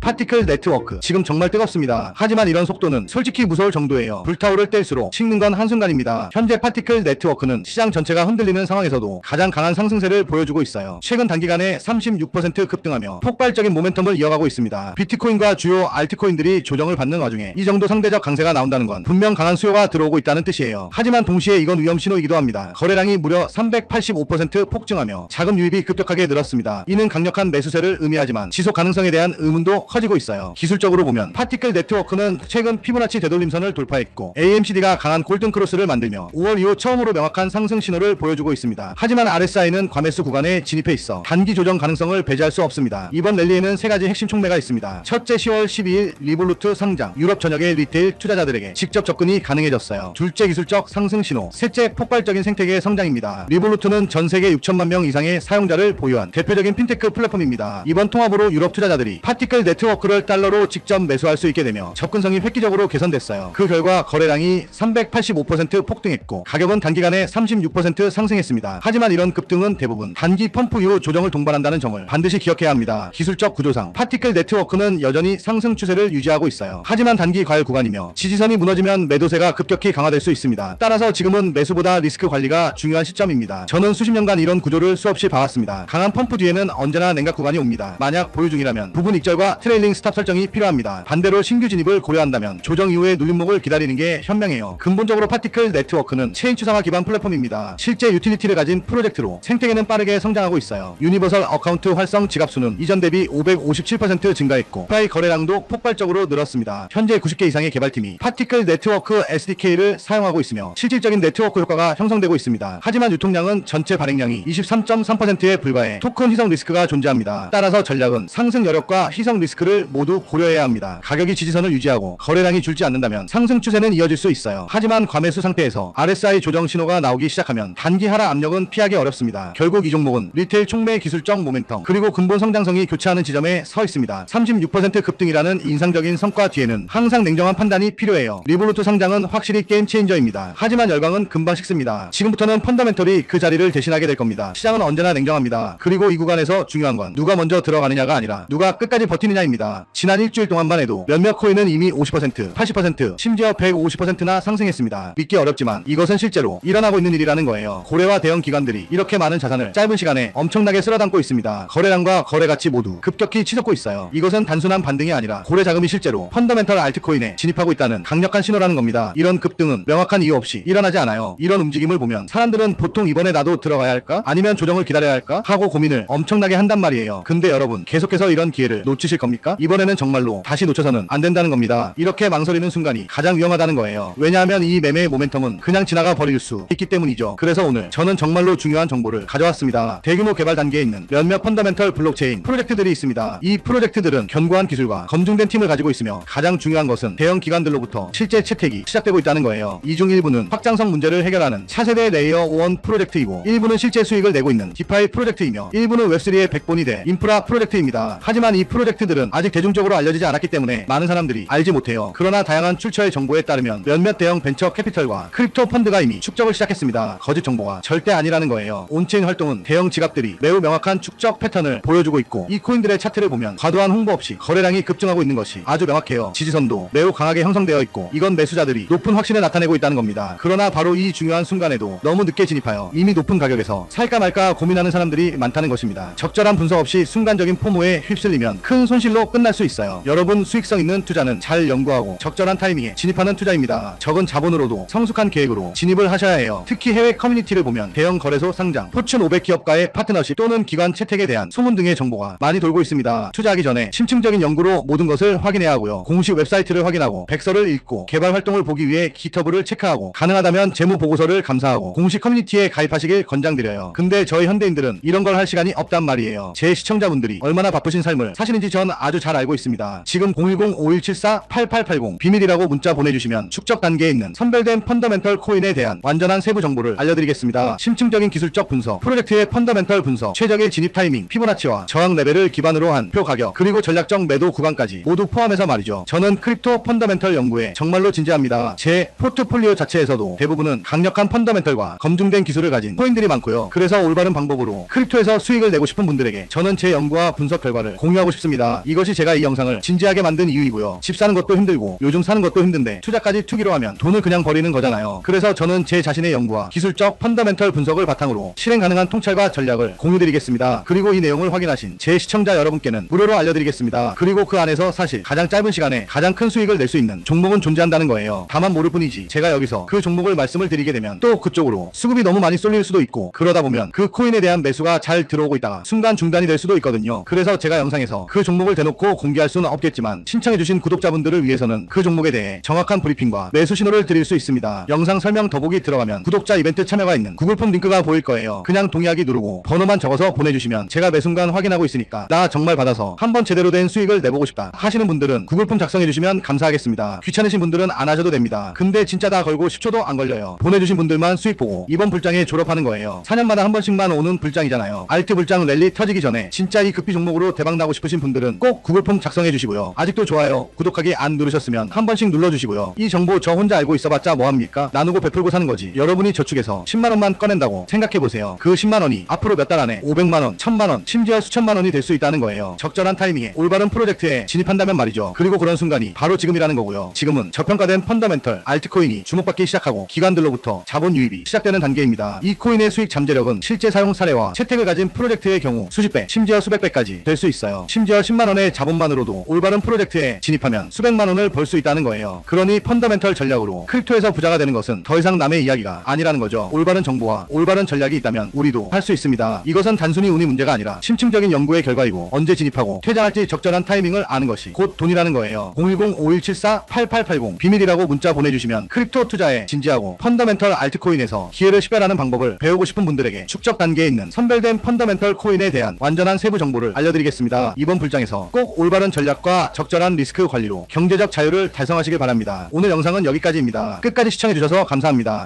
파티클 네트워크 지금 정말 뜨겁습니다. 하지만 이런 속도는 솔직히 무서울 정도예요. 불타오를 뗄수록 식는 건 한순간입니다. 현재 파티클 네트워크는 시장 전체가 흔들리는 상황에서도 가장 강한 상승세를 보여주고 있어요. 최근 단기간에 36% 급등하며 폭발적인 모멘텀을 이어가고 있습니다. 비트코인과 주요 알트코인들이 조정을 받는 와중에 이 정도 상대적 강세가 나온다는 건 분명 강한 수요가 들어오고 있다는 뜻이에요. 하지만 동시에 이건 위험 신호이기도 합니다. 거래량이 무려 385% 폭증하며 자금 유입이 급격하게 늘었습니다. 이는 강력한 매수세를 의미하지만 지속 가능성에 대한 의문도 커지고 있어요. 기술적으로 보면 파티클 네트워크는 최근 피보나치 되돌림선을 돌파했고 AMCD가 강한 골든 크로스를 만들며 5월 이후 처음으로 명확한 상승 신호를 보여주고 있습니다. 하지만 RSI는 과매수 구간에 진입해 있어 단기 조정 가능성을 배제할 수 없습니다. 이번 랠리에는 세 가지 핵심 촉매가 있습니다. 첫째 10월 12일 리볼루트 상장 유럽 전역의 리테일 투자자들에게 직접 접근이 가능해졌어요. 둘째 기술적 상승 신호 셋째 폭발적인 생태계의 성장입니다. 리볼루트는 전 세계 6천만 명 이상의 사용자를 보유한 대표적인 핀테크 플랫폼입니다. 이번 통합으로 유럽 투자자들이 파티클 네트 워크를 달러로 직접 매수할 수 있게 되며 접근성이 획기적으로 개선됐어요. 그 결과 거래량이 385% 폭등했고 가격은 단기간에 36% 상승했습니다. 하지만 이런 급등은 대부분 단기 펌프 이후 조정을 동반한다는 점을 반드시 기억해야 합니다. 기술적 구조상 파티클 네트워크는 여전히 상승 추세를 유지하고 있어요. 하지만 단기 과열 구간이며 지지선이 무너지면 매도세가 급격히 강화될 수 있습니다. 따라서 지금은 매수보다 리스크 관리가 중요한 시점입니다. 저는 수십 년간 이런 구조를 수없이 봐왔습니다. 강한 펌프 뒤에는 언제나 냉각 구간이 옵니다. 만약 보유 중이라면 부분 익절과 트레 일링 스탑 설정이 필요합니다. 반대로 신규 진입을 고려한다면 조정 이후의 눌림목을 기다리는 게 현명해요. 근본적으로 파티클 네트워크는 체인 추상화 기반 플랫폼입니다. 실제 유틸리티를 가진 프로젝트로 생태계는 빠르게 성장하고 있어요. 유니버설 어카운트 활성 지갑 수는 이전 대비 557% 증가했고 프라이 거래량도 폭발적으로 늘었습니다. 현재 90개 이상의 개발팀이 파티클 네트워크 SDK를 사용하고 있으며 실질적인 네트워크 효과가 형성되고 있습니다. 하지만 유통량은 전체 발행량이 23.3%에 불과해 토큰 희석 리스크가 존재합니다. 따라서 전략은 상승 여력과 희석 리스크 를 모두 고려해야 합니다. 가격이 지지선을 유지하고 거래량이 줄지 않는다면 상승 추세는 이어질 수 있어요. 하지만 과매수 상태에서 RSI 조정 신호가 나오기 시작하면 단기 하락 압력은 피하기 어렵습니다. 결국 이 종목은 리테일 촉매 기술적 모멘텀 그리고 근본 성장성이 교차하는 지점에 서 있습니다. 36% 급등이라는 인상적인 성과 뒤에는 항상 냉정한 판단이 필요해요. 리볼루트 상장은 확실히 게임 체인저입니다. 하지만 열광은 금방 식습니다. 지금부터는 펀더멘털이 그 자리를 대신하게 될 겁니다. 시장은 언제나 냉정합니다. 그리고 이 구간에서 중요한 건 누가 먼저 들어가느냐가 아니라 누가 끝까지 버티느냐입니다. 지난 일주일 동안만 해도 몇몇 코인은 이미 50%, 80%, 심지어 150%나 상승했습니다. 믿기 어렵지만 이것은 실제로 일어나고 있는 일이라는 거예요. 고래와 대형 기관들이 이렇게 많은 자산을 짧은 시간에 엄청나게 쓸어담고 있습니다. 거래량과 거래 가치 모두 급격히 치솟고 있어요. 이것은 단순한 반등이 아니라 고래 자금이 실제로 펀더멘털 알트코인에 진입하고 있다는 강력한 신호라는 겁니다. 이런 급등은 명확한 이유 없이 일어나지 않아요. 이런 움직임을 보면 사람들은 보통 이번에 나도 들어가야 할까? 아니면 조정을 기다려야 할까? 하고 고민을 엄청나게 한단 말이에요. 근데 여러분 계속해서 이런 기회를 놓치실 겁니 까? 이번에는 정말로 다시 놓쳐서는 안 된다는 겁니다. 이렇게 망설이는 순간이 가장 위험하다는 거예요. 왜냐하면 이 매매의 모멘텀은 그냥 지나가 버릴 수 있기 때문이죠. 그래서 오늘 저는 정말로 중요한 정보를 가져왔습니다. 대규모 개발 단계에 있는 몇몇 펀더멘털 블록체인 프로젝트들이 있습니다. 이 프로젝트들은 견고한 기술과 검증된 팀을 가지고 있으며 가장 중요한 것은 대형 기관들로부터 실제 채택이 시작되고 있다는 거예요. 이중 일부는 확장성 문제를 해결하는 차세대 레이어 1 프로젝트이고 일부는 실제 수익을 내고 있는 디파이 프로젝트이며 일부는 웹3의 백본이 돼 인프라 프로젝트입니다. 하지만 이 프로젝트들은 아직 대중적으로 알려지지 않았기 때문에 많은 사람들이 알지 못해요. 그러나 다양한 출처의 정보에 따르면 몇몇 대형 벤처 캐피털과 크립토 펀드가 이미 축적을 시작했습니다. 거짓 정보가 절대 아니라는 거예요. 온체인 활동은 대형 지갑들이 매우 명확한 축적 패턴을 보여주고 있고 이 코인들의 차트를 보면 과도한 홍보 없이 거래량이 급증하고 있는 것이 아주 명확해요. 지지선도 매우 강하게 형성되어 있고 이건 매수자들이 높은 확신을 나타내고 있다는 겁니다. 그러나 바로 이 중요한 순간에도 너무 늦게 진입하여 이미 높은 가격에서 살까 말까 고민하는 사람들이 많다는 것입니다. 적절한 분석 없이 순간적인 포모에 휩쓸리면 큰 손실 로 끝날 수 있어요. 여러분 수익성 있는 투자는 잘 연구하고 적절한 타이밍에 진입하는 투자입니다. 적은 자본으로도 성숙한 계획으로 진입을 하셔야 해요. 특히 해외 커뮤니티를 보면 대형 거래소 상장, 포춘 500 기업과의 파트너십 또는 기관 채택에 대한 소문 등의 정보가 많이 돌고 있습니다. 투자하기 전에 심층적인 연구로 모든 것을 확인해야 하고요. 공식 웹사이트를 확인하고 백서를 읽고 개발 활동을 보기 위해 기터브를 체크하고 가능하다면 재무 보고서를 감사하고 공식 커뮤니티에 가입하시길 권장드려요. 근데 저희 현대인들은 이런 걸 할 시간이 없단 말이에요. 제 시청자분들이 얼마나 바쁘신 삶을 사시는지 전 아주 잘 알고 있습니다. 지금 010-5174-8880 비밀이라고 문자 보내주시면 축적 단계에 있는 선별된 펀더멘털 코인에 대한 완전한 세부 정보를 알려드리겠습니다. 심층적인 기술적 분석, 프로젝트의 펀더멘털 분석, 최적의 진입 타이밍, 피보나치와 저항 레벨을 기반으로 한 표 가격, 그리고 전략적 매도 구간까지 모두 포함해서 말이죠. 저는 크립토 펀더멘털 연구에 정말로 진지합니다. 제 포트폴리오 자체에서도 대부분은 강력한 펀더멘털과 검증된 기술을 가진 코인들이 많고요. 그래서 올바른 방법으로 크립토에서 수익을 내고 싶은 분들에게 저는 제 연구와 분석 결과를 공유하고 싶습니다. 이것이 제가 이 영상을 진지하게 만든 이유이고요. 집 사는 것도 힘들고 요즘 사는 것도 힘든데 투자까지 투기로 하면 돈을 그냥 버리는 거잖아요. 그래서 저는 제 자신의 연구와 기술적 펀더멘털 분석을 바탕으로 실행 가능한 통찰과 전략을 공유드리겠습니다. 그리고 이 내용을 확인하신 제 시청자 여러분께는 무료로 알려드리겠습니다. 그리고 그 안에서 사실 가장 짧은 시간에 가장 큰 수익을 낼 수 있는 종목은 존재한다는 거예요. 다만 모를 뿐이지 제가 여기서 그 종목을 말씀을 드리게 되면 또 그쪽으로 수급이 너무 많이 쏠릴 수도 있고 그러다 보면 그 코인에 대한 매수가 잘 들어오고 있다가 순간 중단이 될 수도 있거든요. 그래서 제가 영상에서 그 종목을 대놓고 공개할 수는 없겠지만 신청해주신 구독자분들을 위해서는 그 종목에 대해 정확한 브리핑과 매수 신호를 드릴 수 있습니다. 영상 설명 더보기 들어가면 구독자 이벤트 참여가 있는 구글폼 링크가 보일 거예요. 그냥 동의하기 누르고 번호만 적어서 보내주시면 제가 매 순간 확인하고 있으니까 나 정말 받아서 한번 제대로 된 수익을 내보고 싶다 하시는 분들은 구글폼 작성해주시면 감사하겠습니다. 귀찮으신 분들은 안 하셔도 됩니다. 근데 진짜 다 걸고 10초도 안 걸려요. 보내주신 분들만 수익 보고 이번 불장에 졸업하는 거예요. 4년마다 한 번씩만 오는 불장이잖아요. 알트 불장 랠리 터지기 전에 진짜 이 급비 종목으로 대박 나고 싶으신 분들은 꼭 구글폼 작성해 주시고요. 아직도 좋아요, 구독하기 안 누르셨으면 한 번씩 눌러주시고요. 이 정보 저 혼자 알고 있어봤자 뭐합니까? 나누고 베풀고 사는 거지. 여러분이 저축해서 10만 원만 꺼낸다고 생각해 보세요. 그 10만 원이 앞으로 몇 달 안에 500만 원, 1000만 원, 심지어 수천만 원이 될 수 있다는 거예요. 적절한 타이밍에 올바른 프로젝트에 진입한다면 말이죠. 그리고 그런 순간이 바로 지금이라는 거고요. 지금은 저평가된 펀더멘털 알트코인이 주목받기 시작하고 기관들로부터 자본 유입이 시작되는 단계입니다. 이 코인의 수익 잠재력은 실제 사용 사례와 채택을 가진 프로젝트의 경우 수십 배, 심지어 수백 배까지 될 수 있어요. 심지어 10만 원의 자본만으로도 올바른 프로젝트에 진입하면 수백만 원을 벌 수 있다는 거예요. 그러니 펀더멘털 전략으로 크립토에서 부자가 되는 것은 더 이상 남의 이야기가 아니라는 거죠. 올바른 정보와 올바른 전략이 있다면 우리도 할 수 있습니다. 이것은 단순히 운이 문제가 아니라 심층적인 연구의 결과이고 언제 진입하고 퇴장할지 적절한 타이밍을 아는 것이 곧 돈이라는 거예요. 010-5174-8880 비밀이라고 문자 보내주시면 크립토 투자에 진지하고 펀더멘털 알트코인에서 기회를 식별하는 방법을 배우고 싶은 분들에게 축적 단계에 있는 선별된 펀더멘털 코인에 대한 완전한 세부 정보를 알려드리겠습니다. 이번 불장에서 꼭 올바른 전략과 적절한 리스크 관리로 경제적 자유를 달성하시길 바랍니다. 오늘 영상은 여기까지입니다. 끝까지 시청해주셔서 감사합니다.